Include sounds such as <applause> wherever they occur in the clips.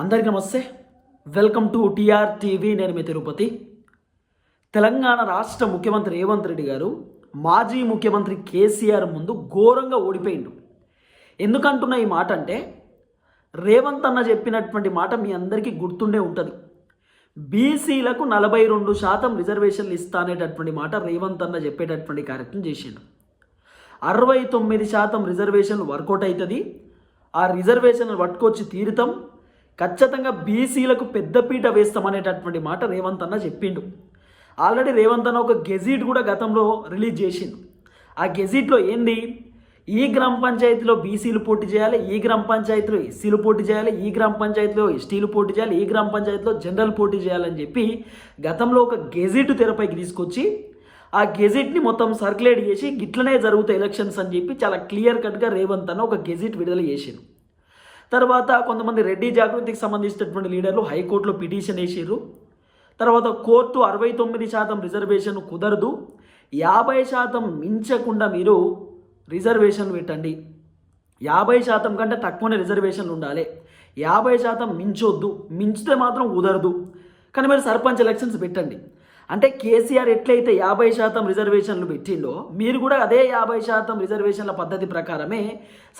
అందరికీ namaste. Welcome to TR TV. నేను మీ తిరుపతి. తెలంగాణ రాష్ట్ర ముఖ్యమంత్రి రేవంత్ రెడ్డి గారు మాజీ ముఖ్యమంత్రి కేసీఆర్ ముందు ఘోరంగా ఓడిపోయిండు. ఎందుకంటున్న ఈ మాట అంటే రేవంత్ అన్న చెప్పినటువంటి మాట మీ అందరికీ గుర్తుండే ఉంటుంది. బీసీలకు నలభై రెండు శాతం రిజర్వేషన్లు ఇస్తానేటటువంటి మాట రేవంత్ అన్న చెప్పేటటువంటి కార్యక్రమం చేసిండు. అరవై తొమ్మిది శాతం రిజర్వేషన్లు వర్కౌట్ అవుతుంది. ఆ రిజర్వేషన్లు పట్టుకొచ్చి తీరుతాం. ఖచ్చితంగా బీసీలకు పెద్దపీట వేస్తామనేటటువంటి మాట రేవంత్ అన్న చెప్పిండు. ఆల్రెడీ రేవంత్ అన్న ఒక గెజిట్ కూడా గతంలో రిలీజ్ చేసిండు. ఆ గెజిట్లో ఏంది? ఈ గ్రామ పంచాయతీలో బీసీలు పోటీ చేయాలి ఈ గ్రామ పంచాయతీలో ఎస్సీలు పోటీ చేయాలి ఈ గ్రామ పంచాయతీలో ఎస్టీలు పోటీ చేయాలి ఈ గ్రామ పంచాయతీలో జనరల్ పోటీ చేయాలని చెప్పి గతంలో ఒక గెజిట్ తెరపైకి తీసుకొచ్చి ఆ గెజిట్ని మొత్తం సర్క్యులేట్ చేసి గిట్లనే జరుగుతాయి ఎలక్షన్స్ అని చెప్పి చాలా క్లియర్ కట్గా రేవంత్ అన్న ఒక గెజిట్ విడుదల చేసిండు. తర్వాత కొంతమంది రెడ్డి జాగృతికి సంబంధించినటువంటి లీడర్లు హైకోర్టులో పిటిషన్ వేసిర్రు. తర్వాత కోర్టు అరవై తొమ్మిది శాతం రిజర్వేషన్ కుదరదు. యాభై శాతం మించకుండా మీరు రిజర్వేషన్ పెట్టండి. యాభై శాతం కంటే తక్కువనే రిజర్వేషన్లు ఉండాలి. యాభై శాతం మించొద్దు. మించితే మాత్రం కుదరదు. కానీ మీరు సర్పంచ్ ఎలక్షన్స్ పెట్టండి. అంటే కేసీఆర్ ఎట్లయితే యాభై శాతం రిజర్వేషన్లు పెట్టిండో మీరు కూడా అదే యాభై శాతం రిజర్వేషన్ల పద్ధతి ప్రకారమే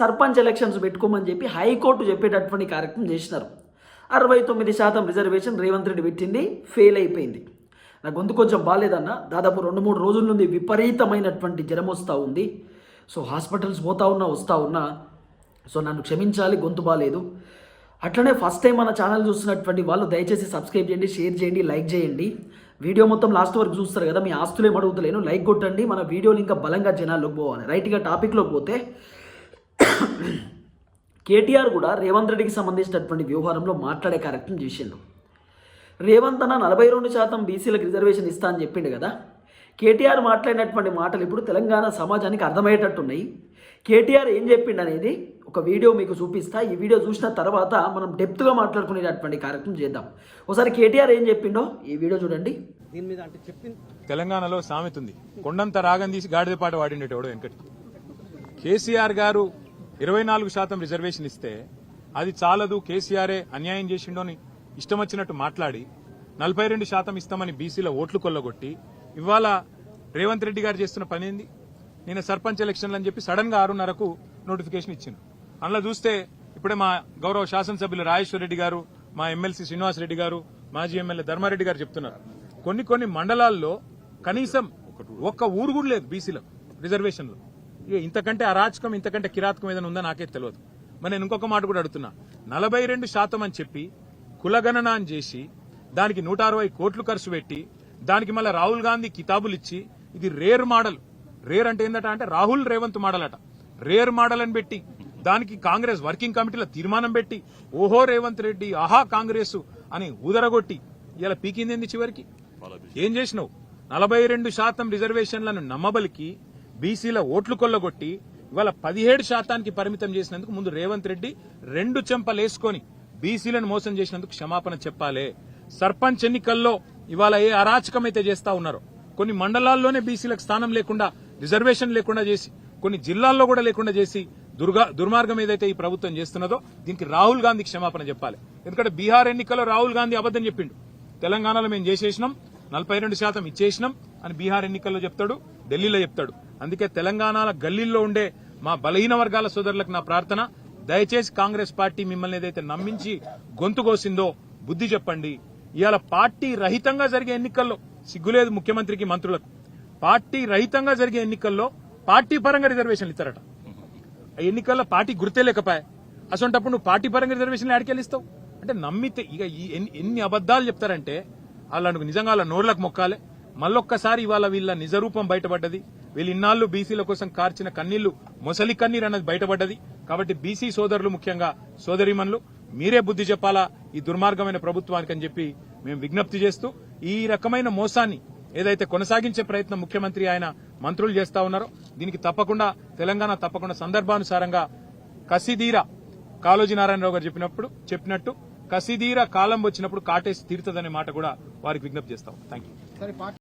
సర్పంచ్ ఎలక్షన్స్ పెట్టుకోమని చెప్పి హైకోర్టు చెప్పేటటువంటి కార్యక్రమం చేసినారు. అరవై తొమ్మిది శాతం రిజర్వేషన్ రేవంత్ రెడ్డి పెట్టింది ఫెయిల్ అయిపోయింది. నా గొంతు కొంచెం బాగాలేదన్న దాదాపు రెండు మూడు రోజుల నుండి విపరీతమైనటువంటి జ్వరం వస్తూ ఉంది. సో హాస్పిటల్స్ పోతా ఉన్నా వస్తూ ఉన్నా సో నన్ను క్షమించాలి గొంతు బాగాలేదు. అట్లనే ఫస్ట్ టైం మన ఛానల్ చూస్తున్నటువంటి వాళ్ళు దయచేసి సబ్స్క్రైబ్ చేయండి షేర్ చేయండి లైక్ చేయండి. వీడియో మొత్తం లాస్ట్ వరకు చూస్తారు కదా మీ ఆస్తులు ఏం అడుగుతలేను. లైక్ కొట్టండి మన వీడియోలు ఇంకా బలంగా జనాల్లోకి పోవాలి. రైట్గా టాపిక్లోకి పోతే కేటీఆర్ కూడా రేవంత్ రెడ్డికి సంబంధించినటువంటి వ్యవహారంలో మాట్లాడే కార్యక్రమం చేసిండు. రేవంత్ అన్న నలభై రెండు శాతం బీసీలకు రిజర్వేషన్ ఇస్తా అని చెప్పిండు కదా. కేటీఆర్ మాట్లాడినటువంటి మాటలు ఇప్పుడు తెలంగాణ సమాజానికి అర్థమయ్యేటట్టున్నాయి. కేటీఆర్ ఏం చెప్పిండు అనేది ఒక వీడియో మీకు చూపిస్తా. ఈ వీడియో చూసిన తర్వాత మనం డెప్త్గా మాట్లాడుకునేటటువంటి కార్యక్రమం చేద్దాం. ఒకసారి కేటీఆర్ ఏం చెప్పిండో ఈ వీడియో చూడండి. దీని మీద అంటే చెప్పింది తెలంగాణలో సామెత ఉంది. కొండంత రాగం తీసి గాడిద పాట వాడిండేటోడు వెంకటి. కేసీఆర్ గారు ఇరవై నాలుగు శాతం రిజర్వేషన్ ఇస్తే అది చాలదు కేసీఆరే అన్యాయం చేసిండో అని ఇష్టం వచ్చినట్టు మాట్లాడి నలభై రెండు శాతం ఇస్తామని బీసీల ఓట్లు కొల్లగొట్టి ఇవాళ రేవంత్ రెడ్డి గారు చేస్తున్న పని ఏంది నేను సర్పంచ్ ఎలక్షన్లు అని చెప్పి సడన్గా ఆరున్నరకు నోటిఫికేషన్ ఇచ్చిండు. అందులో చూస్తే ఇప్పుడే మా గౌరవ శాసనసభ్యులు రాజేశ్వర రెడ్డి గారు మా ఎమ్మెల్సీ శ్రీనివాస్ రెడ్డి గారు మాజీ ఎమ్మెల్యే ధర్మారెడ్డి గారు చెప్తున్నారు. కొన్ని కొన్ని మండలాల్లో కనీసం ఒక్క ఊరు కూడా లేదు బీసీలకు రిజర్వేషన్లు. ఇంతకంటే అరాచకం ఇంతకంటే కిరాతకం ఏదైనా ఉందా నాకే తెలియదు. మరి నేను ఇంకొక మాట కూడా అడుగుతున్నా. నలభై రెండు శాతం అని చెప్పి కులగణన అని చేసి దానికి నూట అరవై కోట్లు ఖర్చు పెట్టి దానికి మళ్ళీ రాహుల్ గాంధీ కితాబులు ఇచ్చి ఇది రేర్ మోడల్. రేర్ అంటే ఏంటంటే అంటే రాహుల్ రేవంత్ మోడల్ అట. రేర్ మోడల్ అని పెట్టి దానికి కాంగ్రెస్ వర్కింగ్ కమిటీలో తీర్మానం పెట్టి ఓహో రేవంత్ రెడ్డి ఆహా కాంగ్రెస్ అని ఊదరగొట్టి ఇలా పీకింది చివరికి? ఏం చేసినావు? నలభై రెండు శాతం రిజర్వేషన్లను నమ్మబలికి బీసీల ఓట్లు కొల్లగొట్టి ఇవాళ పదిహేడు శాతానికి పరిమితం చేసినందుకు ముందు రేవంత్ రెడ్డి రెండు చెంపలేసుకొని బీసీలను మోసం చేసినందుకు క్షమాపణ చెప్పాలే. సర్పంచ్ ఎన్నికల్లో ఇవాళ ఏ అరాచకమైతే చేస్తా ఉన్నారో కొన్ని మండలాల్లోనే బీసీలకు స్థానం లేకుండా రిజర్వేషన్ లేకుండా చేసి కొన్ని జిల్లాల్లో కూడా లేకుండా చేసి దుర్గా దుర్మార్గం ఏదైతే ఈ ప్రభుత్వం చేస్తున్నదో దీనికి రాహుల్ గాంధీ క్షమాపణ చెప్పాలి. ఎందుకంటే బీహార్ ఎన్నికల్లో రాహుల్ గాంధీ అబద్దం చెప్పిండు. తెలంగాణలో మేము చేసేసినాం నలభై రెండు శాతం ఇచ్చేసినాం అని బీహార్ ఎన్నికల్లో చెప్తాడు ఢిల్లీలో చెప్తాడు. అందుకే తెలంగాణ గల్లీల్లో ఉండే మా బలహీన వర్గాల సోదరులకు నా ప్రార్థన. దయచేసి కాంగ్రెస్ పార్టీ మిమ్మల్ని ఏదైతే నమ్మించి గొంతు కోసిందో బుద్ధి చెప్పండి. ఇవాళ పార్టీ రహితంగా జరిగే ఎన్నికల్లో సిగ్గులేదు ముఖ్యమంత్రికి మంత్రులకు. పార్టీ రహితంగా జరిగే ఎన్నికల్లో పార్టీ పరంగా రిజర్వేషన్లు ఇస్తారట. ఎన్నికల్లో పార్టీ గుర్తే లేకపోయా. అసొంటప్పుడు నువ్వు పార్టీ పరంగా రిజర్వేషన్లు ఆడికెళ్ళిస్తావు అంటే నమ్మితే ఇక ఈ ఎన్ని- ఎన్ని అబద్దాలు చెప్తారంటే వాళ్ళకు నిజంగా వాళ్ళ నోర్లకు మొక్కాలే. మళ్ళొక్కసారి ఇవాళ వీళ్ళ నిజరూపం బయటపడ్డది. వీళ్ళు ఇన్నాళ్ళు బీసీల కోసం కార్చిన కన్నీళ్ళు మొసలి కన్నీరు అన్నది బయటపడ్డది. కాబట్టి బీసీ సోదరులు ముఖ్యంగా సోదరిమన్లు మీరే బుద్ధి చెప్పాలా ఈ దుర్మార్గమైన ప్రభుత్వానికి అని చెప్పి మేము విజ్ఞప్తి చేస్తూ ఈ రకమైన మోసాన్ని ఏదైతే కొనసాగించే ప్రయత్నం ముఖ్యమంత్రి ఆయన మంత్రులు చేస్తా ఉన్నారో దీనికి తప్పకుండా తెలంగాణ తప్పకుండా సందర్భానుసారంగా కసిదీర కాళోజీ నారాయణరావు గారు చెప్పినప్పుడు చెప్పినట్టు కసిదీర కాలం వచ్చినప్పుడు కాటేసి తీరుతుందనే మాట కూడా వారికి విజ్ఞప్తి చేస్తాం థ్యాంక్ యూ సరే పార్టీ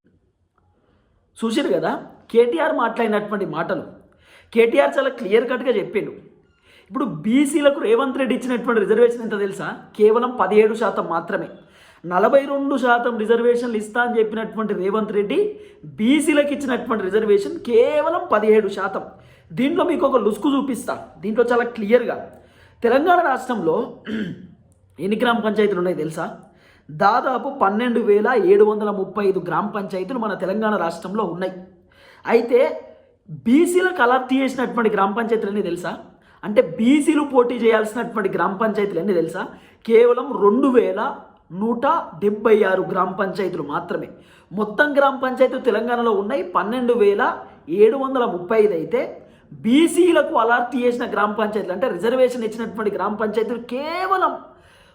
చూసారు కదా కేటీఆర్ మాట్లాడినటువంటి మాటలు. కేటీఆర్ చాలా క్లియర్ కట్గా చెప్పిండు. ఇప్పుడు బీసీలకు రేవంత్ రెడ్డి ఇచ్చినటువంటి రిజర్వేషన్ ఎంత తెలుసా? కేవలం పదిహేడు శాతం మాత్రమే. నలభై రెండు శాతం రిజర్వేషన్లు ఇస్తా అని చెప్పినటువంటి రేవంత్ రెడ్డి బీసీలకు ఇచ్చినటువంటి రిజర్వేషన్ కేవలం పదిహేడు శాతం. దీంట్లో మీకు ఒక లుసుకు చూపిస్తా. దీంట్లో చాలా క్లియర్గా. తెలంగాణ రాష్ట్రంలో ఎన్ని గ్రామ పంచాయతీలు ఉన్నాయి తెలుసా? దాదాపు పన్నెండు వేల ఏడు వందల ముప్పై ఐదు గ్రామ పంచాయతీలు మన తెలంగాణ రాష్ట్రంలో ఉన్నాయి. అయితే బీసీలకు అలర్ట్ చేసినటువంటి గ్రామ పంచాయతీలు తెలుసా? అంటే బీసీలు పోటీ చేయాల్సినటువంటి గ్రామ పంచాయతీలు తెలుసా? కేవలం రెండు వేల నూట డెబ్బై ఆరు గ్రామ పంచాయతీలు మాత్రమే. మొత్తం గ్రామ పంచాయతీలు తెలంగాణలో ఉన్నాయి. పన్నెండు వేల ఏడు వందల ముప్పై ఐదు అయితే బీసీలకు అలర్ట్ చేసిన గ్రామ పంచాయతీలు అంటే రిజర్వేషన్ ఇచ్చినటువంటి గ్రామ పంచాయతీలు కేవలం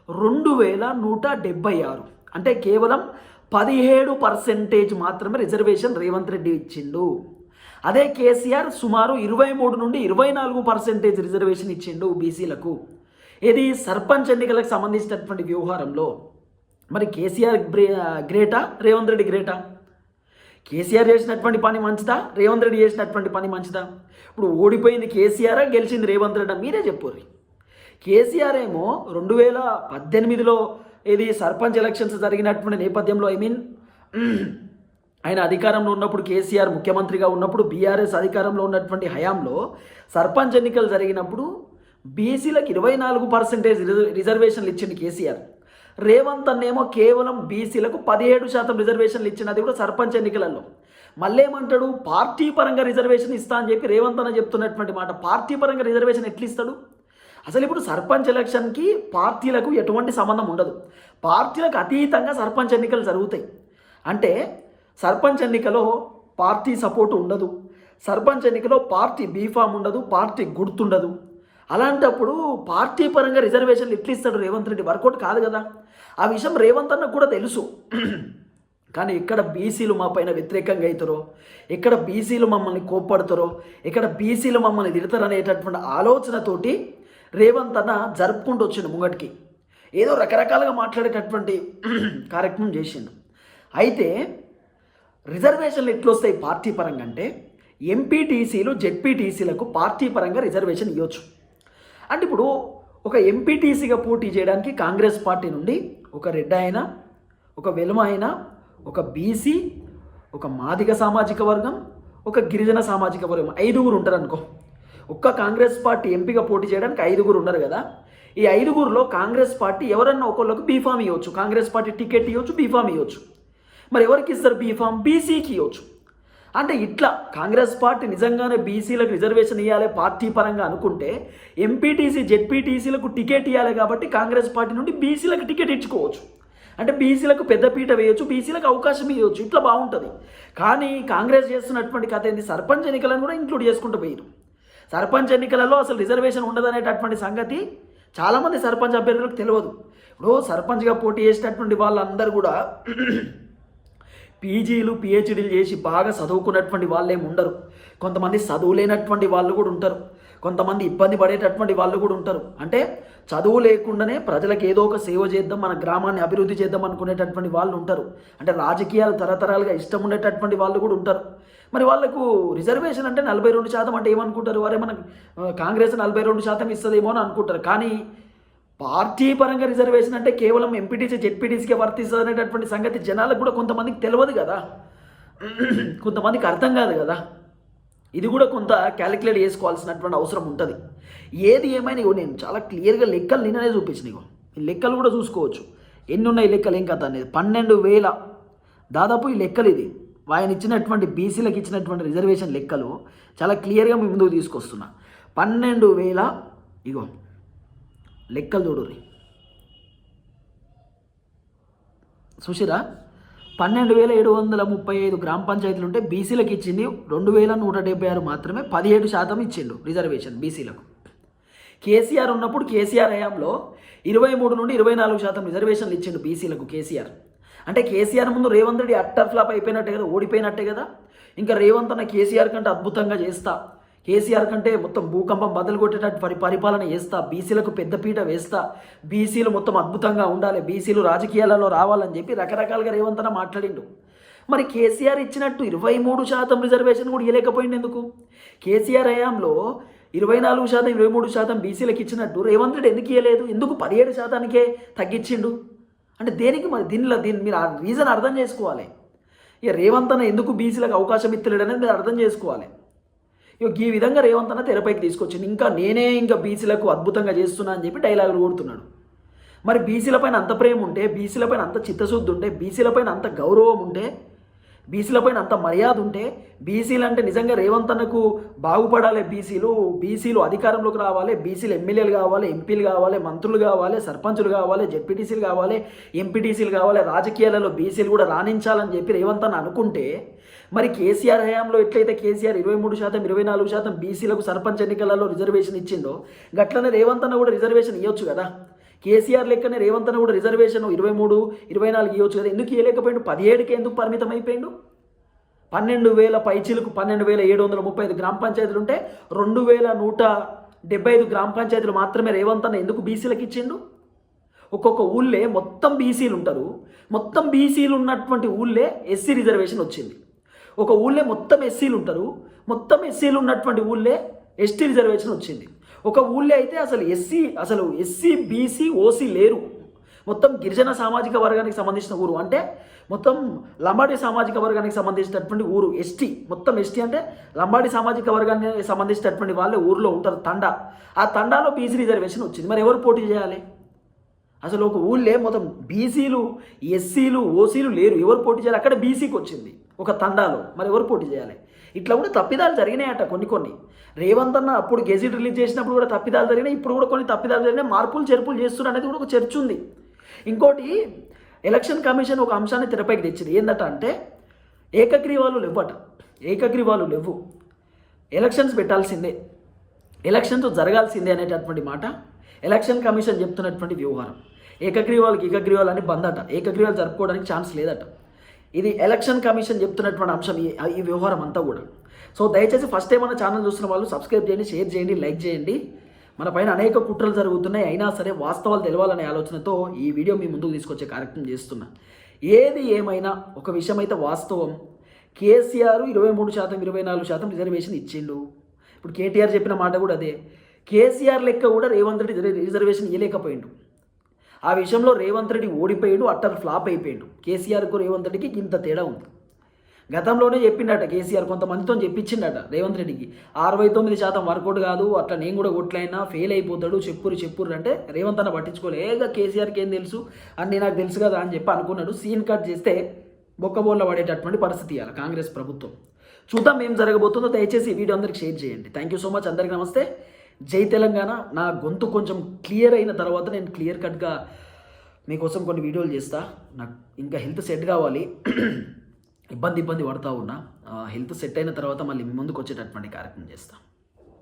రెండు వేల నూట డెబ్బై ఆరు. అంటే కేవలం పదిహేడు పర్సెంటేజ్ మాత్రమే రిజర్వేషన్ రేవంత్ రెడ్డి ఇచ్చిండు. అదే కేసీఆర్ సుమారు ఇరవై మూడు నుండి ఇరవై నాలుగు పర్సెంటేజ్ రిజర్వేషన్ ఇచ్చిండు బీసీలకు. ఇది సర్పంచ్ ఎన్నికలకు సంబంధించినటువంటి వ్యవహారంలో మరి కేసీఆర్ గ్రేటా? రేవంత్ రెడ్డి గ్రేటా? కేసీఆర్ చేసినటువంటి పని మంచిదా? రేవంత్ రెడ్డి చేసినటువంటి పని మంచిదా? ఇప్పుడు ఓడిపోయింది కేసీఆర్? గెలిచింది రేవంత్ రెడ్డి? మీరే చెప్పుర్రి. కేసీఆర్ ఏమో రెండు వేల పద్దెనిమిదిలో ఇది సర్పంచ్ ఎలక్షన్స్ జరిగినటువంటి నేపథ్యంలో ఐ మీన్ ఆయన అధికారంలో ఉన్నప్పుడు కేసీఆర్ ముఖ్యమంత్రిగా ఉన్నప్పుడు బీఆర్ఎస్ అధికారంలో ఉన్నటువంటి హయాంలో సర్పంచ్ ఎన్నికలు జరిగినప్పుడు బీసీలకు ఇరవై నాలుగు పర్సెంటేజ్ రిజర్వేషన్లు ఇచ్చింది కేసీఆర్. రేవంత్ అన్నేమో కేవలం బీసీలకు పదిహేడు శాతం రిజర్వేషన్లు ఇచ్చినది కూడా సర్పంచ్ ఎన్నికలలో. మళ్ళీ ఏమంటాడు పార్టీ పరంగా రిజర్వేషన్ ఇస్తా అని చెప్పి రేవంత్ అన్న చెప్తున్నటువంటి మాట. పార్టీ పరంగా రిజర్వేషన్ ఎట్లిస్తాడు? అసలు ఇప్పుడు సర్పంచ్ ఎలక్షన్కి పార్టీలకు ఎటువంటి సంబంధం ఉండదు. పార్టీలకు అతీతంగా సర్పంచ్ ఎన్నికలు జరుగుతాయి. అంటే సర్పంచ్ ఎన్నికలో పార్టీ సపోర్ట్ ఉండదు. సర్పంచ్ ఎన్నికలో పార్టీ బీఫామ్ ఉండదు పార్టీ గుర్తుండదు. అలాంటప్పుడు పార్టీ పరంగా రిజర్వేషన్లు ఎట్లా ఇస్తాడు రేవంత్ రెడ్డి? వర్కౌట్ కాదు కదా. ఆ విషయం రేవంత్ అన్న కూడా తెలుసు. <clears throat> కానీ ఎక్కడ బీసీలు మా పైన వ్యతిరేకంగా అవుతారో ఎక్కడ బీసీలు మమ్మల్ని కోప్పడతారో ఎక్కడ బీసీలు మమ్మల్ని తిడతారనేటటువంటి ఆలోచనతోటి రేవంత్ అన్న జరుపుకుంటూ వచ్చిండు ముంగటికి. ఏదో రకరకాలుగా మాట్లాడేటటువంటి <clears throat> కార్యక్రమం చేసిండు. అయితే రిజర్వేషన్లు ఎట్లొస్తాయి పార్టీ పరంగా అంటే ఎంపీటీసీలు జెడ్పీటీసీలకు పార్టీ పరంగా రిజర్వేషన్ ఇవ్వచ్చు అంటే ఇప్పుడు ఒక ఎంపీటీసీగా పోటీ చేయడానికి కాంగ్రెస్ పార్టీ నుండి ఒక రెడ్డ అయినా ఒక వెలుమ అయినా ఒక బీసీ ఒక మాదిగ సామాజిక వర్గం ఒక గిరిజన సామాజిక వర్గం ఐదుగురు ఉంటారు అనుకో ఒక్క కాంగ్రెస్ పార్టీ ఎంపీగా పోటీ చేయడానికి ఐదుగురు ఉన్నారు కదా. ఈ ఐదుగురులో కాంగ్రెస్ పార్టీ ఎవరన్నా ఒకళ్ళకు బీఫామ్ ఇవ్వచ్చు. కాంగ్రెస్ పార్టీ టికెట్ ఇవ్వచ్చు బీఫామ్ ఇవ్వచ్చు. మరి ఎవరికి ఇస్తారు బీఫామ్ బీసీకి ఇవ్వచ్చు. అంటే ఇట్లా కాంగ్రెస్ పార్టీ నిజంగానే బీసీలకు రిజర్వేషన్ ఇవ్వాలి పార్టీ పరంగా అనుకుంటే ఎంపీటీసీ జెడ్పీటీసీలకు టికెట్ ఇవ్వాలి కాబట్టి కాంగ్రెస్ పార్టీ నుండి బీసీలకు టికెట్ ఇచ్చుకోవచ్చు. అంటే బీసీలకు పెద్దపీట వేయొచ్చు బీసీలకు అవకాశం ఇవ్వచ్చు ఇట్లా బాగుంటుంది. కానీ కాంగ్రెస్ చేస్తున్నటువంటి కథ ఏంది? సర్పంచ్ ఎన్నికలను కూడా ఇంక్లూడ్ చేసుకుంటూ పోయారు సర్పంచ్ ఎన్నికలలో అసలు రిజర్వేషన్ ఉండదనేటటువంటి సంగతి చాలామంది సర్పంచ్ అభ్యర్థులకు తెలియదు. ఇప్పుడు సర్పంచ్గా పోటీ చేసినటువంటి వాళ్ళందరూ కూడా పీజీలు పిహెచ్డీలు చేసి బాగా చదువుకున్నటువంటి వాళ్ళేమి ఉండరు. కొంతమంది చదువులేనటువంటి వాళ్ళు కూడా ఉంటారు. కొంతమంది ఇబ్బంది పడేటటువంటి వాళ్ళు కూడా ఉంటారు. అంటే చదువు లేకుండానే ప్రజలకు ఏదో ఒక సేవ చేద్దాం మన గ్రామాన్ని అభివృద్ధి చేద్దాం అనుకునేటటువంటి వాళ్ళు ఉంటారు. అంటే రాజకీయాలు తరతరాలుగా ఇష్టం ఉండేటటువంటి వాళ్ళు కూడా ఉంటారు. మరి వాళ్ళకు రిజర్వేషన్ అంటే నలభై రెండు శాతం అంటే ఏమనుకుంటారు? వారే మనకు కాంగ్రెస్ నలభై రెండు శాతం ఇస్తుందేమో అని అనుకుంటారు. కానీ పార్టీ పరంగా రిజర్వేషన్ అంటే కేవలం ఎంపీటీసీ జెడ్పీటీసీకే వర్తిస్తుంది అనేటటువంటి సంగతి జనాలకు కూడా కొంతమందికి తెలియదు కదా. కొంతమందికి అర్థం కాదు కదా. ఇది కూడా కొంత క్యాలిక్యులేట్ చేసుకోవాల్సినటువంటి అవసరం ఉంటుంది. ఏది ఏమైనా ఇగో నేను చాలా క్లియర్గా లెక్కలు నిన్ననే చూపించిన ఇగో. లెక్కలు కూడా చూసుకోవచ్చు. ఎన్ని ఉన్నాయి లెక్కలు ఏం కథ అనేది? పన్నెండు వేల. దాదాపు ఈ లెక్కలు ఇది. ఆయన ఇచ్చినటువంటి బీసీలకు ఇచ్చినటువంటి రిజర్వేషన్ లెక్కలు చాలా క్లియర్గా మీ ముందుకు తీసుకొస్తున్నా. పన్నెండు వేల ఇగో. లెక్కలు చూడుర్రి. చూసిరా పన్నెండు వేల ఏడు వందల ముప్పై ఐదు గ్రామ పంచాయతీలు ఉంటే బీసీలకు ఇచ్చింది రెండు వేల నూట డెబ్బై ఆరు మాత్రమే పదిహేడు శాతం ఇచ్చిండు రిజర్వేషన్ బీసీలకు. కేసీఆర్ ఉన్నప్పుడు కేసీఆర్ హయాంలో ఇరవై మూడు నుండి ఇరవై నాలుగు శాతం రిజర్వేషన్లు ఇచ్చిండు బీసీలకు కేసీఆర్. అంటే కేసీఆర్ ముందు రేవంత్ రెడ్డి అట్టర్ ఫ్లాప్ అయిపోయినట్టే కదా ఓడిపోయినట్టే కదా? ఇంకా రేవంత్ అన్న కేసీఆర్ కంటే అద్భుతంగా చేస్తా. కేసీఆర్ కంటే మొత్తం భూకంపం బదులు కొట్టేటట్టు పరి పరిపాలన చేస్తా బీసీలకు పెద్దపీట వేస్తా. బీసీలు మొత్తం అద్భుతంగా ఉండాలి. బీసీలు రాజకీయాలలో రావాలని చెప్పి రకరకాలుగా రేవంతన మాట్లాడిండు. మరి కేసీఆర్ ఇచ్చినట్టు ఇరవై మూడు శాతం రిజర్వేషన్ కూడా ఇవ్వలేకపోయింది ఎందుకు? కేసీఆర్ హయాంలో ఇరవై నాలుగు శాతం ఇరవై మూడు శాతం బీసీలకు ఇచ్చినట్టు రేవంత్ రెడ్డి ఎందుకు ఇవ్వలేదు ఎందుకు పదిహేడు శాతానికే తగ్గించిండు? అంటే దేనికి మరి దీనిలో దీన్ని మీరు ఆ రీజన్ అర్థం చేసుకోవాలి. ఇక రేవంత్ అన్న ఎందుకు బీసీలకు అవకాశం ఇస్తలేడు అనేది మీరు అర్థం చేసుకోవాలి. ఇక ఈ విధంగా రేవంత్ అన్న తెరపైకి తీసుకొచ్చింది ఇంకా నేనే ఇంకా బీసీలకు అద్భుతంగా చేస్తున్నా అని చెప్పి డైలాగులు కొడుతున్నాడు. మరి బీసీలపైన అంత ప్రేమ ఉంటే బీసీలపైన అంత చిత్తశుద్ధి ఉంటే బీసీలపైన అంత గౌరవం ఉంటే బీసీలపైన అంత మర్యాద ఉంటే బీసీలు అంటే నిజంగా రేవంత్ అన్నకు బాగుపడాలి బీసీలు బీసీలు అధికారంలోకి రావాలి బీసీలు ఎమ్మెల్యేలు కావాలి ఎంపీలు కావాలి మంత్రులు కావాలి సర్పంచులు కావాలి జెడ్పీటీసీలు కావాలి ఎంపీటీసీలు కావాలి రాజకీయాలలో బీసీలు కూడా రాణించాలని చెప్పి రేవంత్ అన్న అనుకుంటే మరి కేసీఆర్ హయాంలో ఎట్లయితే కేసీఆర్ ఇరవై మూడు శాతం ఇరవై నాలుగు శాతం బీసీలకు సర్పంచ్ ఎన్నికలలో రిజర్వేషన్ ఇచ్చిండో గట్లనే రేవంత్ అన్న కూడా రిజర్వేషన్ ఇవ్వచ్చు కదా. కేసీఆర్ లెక్కనే రేవంత్ అన్న కూడా రిజర్వేషన్ ఇరవై మూడు ఇరవై నాలుగు ఇవ్వచ్చు కదా. ఎందుకు ఇవ్వలేకపోయిండు పదిహేడుకి ఎందుకు పరిమితం అయిపోయిండు పన్నెండు వేల పైచీలకు పన్నెండు వేల ఏడు వందల ముప్పై ఐదు గ్రామ పంచాయతీలు ఉంటే రెండు వేల నూట డెబ్బై ఐదు గ్రామ పంచాయతీలు మాత్రమే రేవంత్ అన్న ఎందుకు బీసీలకు ఇచ్చిండు? ఒక్కొక్క ఊళ్ళే మొత్తం బీసీలు ఉంటారు. మొత్తం బీసీలు ఉన్నటువంటి ఊళ్ళే ఎస్సీ రిజర్వేషన్ వచ్చింది. ఒక ఊళ్ళే మొత్తం ఎస్సీలు ఉంటారు. మొత్తం ఎస్సీలు ఉన్నటువంటి ఊళ్ళే ఎస్టీ రిజర్వేషన్ వచ్చింది. ఒక ఊళ్ళో అయితే అసలు ఎస్సీ అసలు ఎస్సీ బీసీ ఓసీ లేరు. మొత్తం గిరిజన సామాజిక వర్గానికి సంబంధించిన ఊరు. అంటే మొత్తం లంబాడి సామాజిక వర్గానికి సంబంధించినటువంటి ఊరు ఎస్టీ. మొత్తం ఎస్టీ అంటే లంబాడి సామాజిక వర్గానికి సంబంధించినటువంటి వాళ్ళే ఊరిలో ఉంటారు తండా. ఆ తండాలో బీసీ రిజర్వేషన్ వచ్చింది. మరి ఎవరు పోటీ చేయాలి? అసలు ఒక ఊళ్ళే మొత్తం బీసీలు ఎస్సీలు ఓసీలు లేరు. ఎవరు పోటీ చేయాలి? అక్కడ బీసీకి వచ్చింది. ఒక తండాలో. మరి ఎవరు పోటీ చేయాలి? ఇట్లా కూడా తప్పిదాలు జరిగినాయట కొన్ని కొన్ని. రేవంత్ అన్న అప్పుడు గెజిట్ రిలీజ్ చేసినప్పుడు కూడా తప్పిదాలు జరిగినాయి. ఇప్పుడు కూడా కొన్ని తప్పిదాలు జరిగినాయి. మార్పులు చేర్పులు చేస్తున్నారు అనేది కూడా ఒక చర్చ ఉంది. ఇంకోటి ఎలక్షన్ కమిషన్ ఒక అంశాన్ని తెరపైకి తెచ్చింది. ఏంటట అంటే ఏకగ్రీవాలు లేవట. ఏకగ్రీవాలు లేవు. ఎలక్షన్స్ పెట్టాల్సిందే. ఎలక్షన్స్ జరగాల్సిందే అనేటటువంటి మాట ఎలక్షన్ కమిషన్ చెప్తున్నటువంటి వ్యవహారం. ఏకగ్రీవాలకు ఏకగ్రీవాలు అని బంద్ అట ఏకగ్రీవాలు జరుపుకోవడానికి ఛాన్స్ లేదట. ఇది ఎలక్షన్ కమిషన్ చెప్తున్నటువంటి అంశం ఈ ఈ వ్యవహారం అంతా కూడా. సో దయచేసి ఫస్ట్ టైం మన ఛానల్ చూస్తున్న వాళ్ళు సబ్స్క్రైబ్ చేయండి షేర్ చేయండి లైక్ చేయండి. మన పైన అనేక కుట్రలు జరుగుతున్నాయి. అయినా సరే వాస్తవాలు తెలవాలనే ఆలోచనతో ఈ వీడియో మీ ముందుకు తీసుకొచ్చే కార్యక్రమం చేస్తున్నా. ఏది ఏమైనా ఒక విషయం అయితే వాస్తవం. కేసీఆర్ ఇరవై మూడు శాతం ఇరవై నాలుగు శాతం రిజర్వేషన్ ఇచ్చిండు. ఇప్పుడు కేటీఆర్ చెప్పిన మాట కూడా అదే. కేసీఆర్ లెక్క కూడా రేవంత్ రెడ్డి రిజర్వేషన్ ఇవ్వలేకపోయిండు ఆ విషయంలో రేవంత్ రెడ్డి ఓడిపోయాడు అట్టర్ ఫ్లాప్ అయిపోయాడు. కేసీఆర్కు రేవంత్ రెడ్డికి ఇంత తేడా ఉంది. గతంలోనే చెప్పిండట కేసీఆర్ కొంతమందితో చెప్పించిండట రేవంత్ రెడ్డికి. అరవై తొమ్మిది శాతం వర్కౌట్ కాదు అట్లా నేను కూడా కొట్లైనా ఫెయిల్ అయిపోతాడు చెప్పురు చెప్పురు అంటే రేవంత్ అన్న పట్టించుకోలేక కేసీఆర్కి ఏం తెలుసు? అని నాకు తెలుసు కదా అని చెప్పి అనుకున్నాడు. సీన్ కట్ చేస్తే బొక్కబోళ్ళ పడేటటువంటి పరిస్థితి ఇవ్వాలి కాంగ్రెస్ ప్రభుత్వం. చూద్దాం ఏం జరగబోతుందో దయచేసి వీడియో అందరికి షేర్ చేయండి. Thank you so much. అందరికీ నమస్తే. జై తెలంగాణ. నా గొంతు కొంచెం క్లియర్ అయిన తర్వాత నేను క్లియర్ కట్గా మీకోసం కొన్ని వీడియోలు చేస్తా. నాకు ఇంకా హెల్త్ సెట్ కావాలి. ఇబ్బంది ఇబ్బంది పడతా ఉన్నా. హెల్త్ సెట్ అయిన తర్వాత మళ్ళీ మీ ముందుకు వచ్చేటటువంటి కార్యక్రమం చేస్తాను